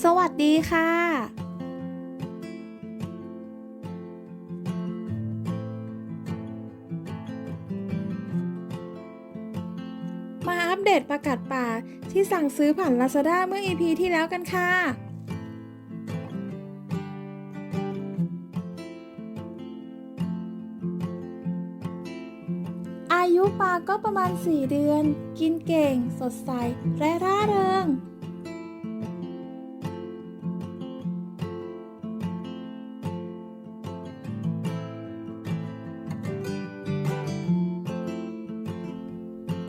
สวัสดีค่ะมาอัปเดตประกาศป่าที่สั่งซื้อผ่าน Lazada เมื่อ EP ที่แล้วกันค่ะ อายุปลาก็ประมาณ 4 เดือน กินเก่ง สดใส และร่าเริง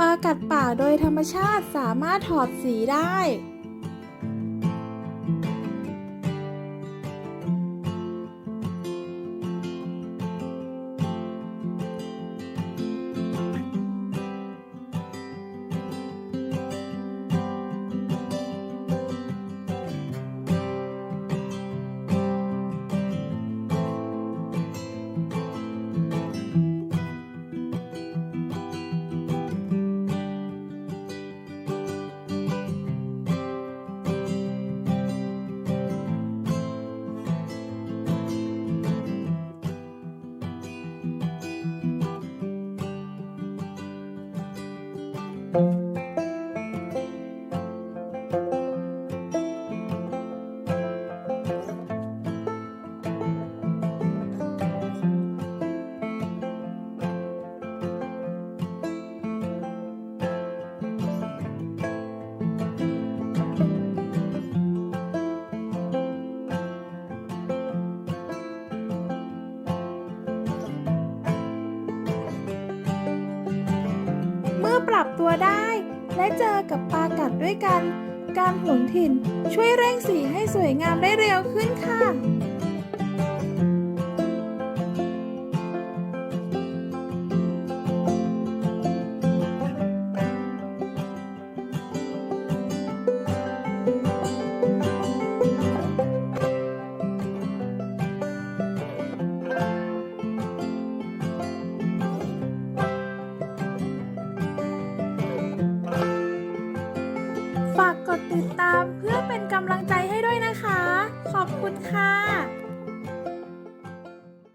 ปลากัดป่าโดยธรรมชาติสามารถถอดสีได้ เมื่ รับตัวได้ และเจอกับปลากัดด้วยกัน การหวงถิ่นช่วยเร่งสีให้สวยงามได้เร็วขึ้นค่ะ เป็นกำลังใจให้ด้วยนะคะ ขอบคุณค่ะ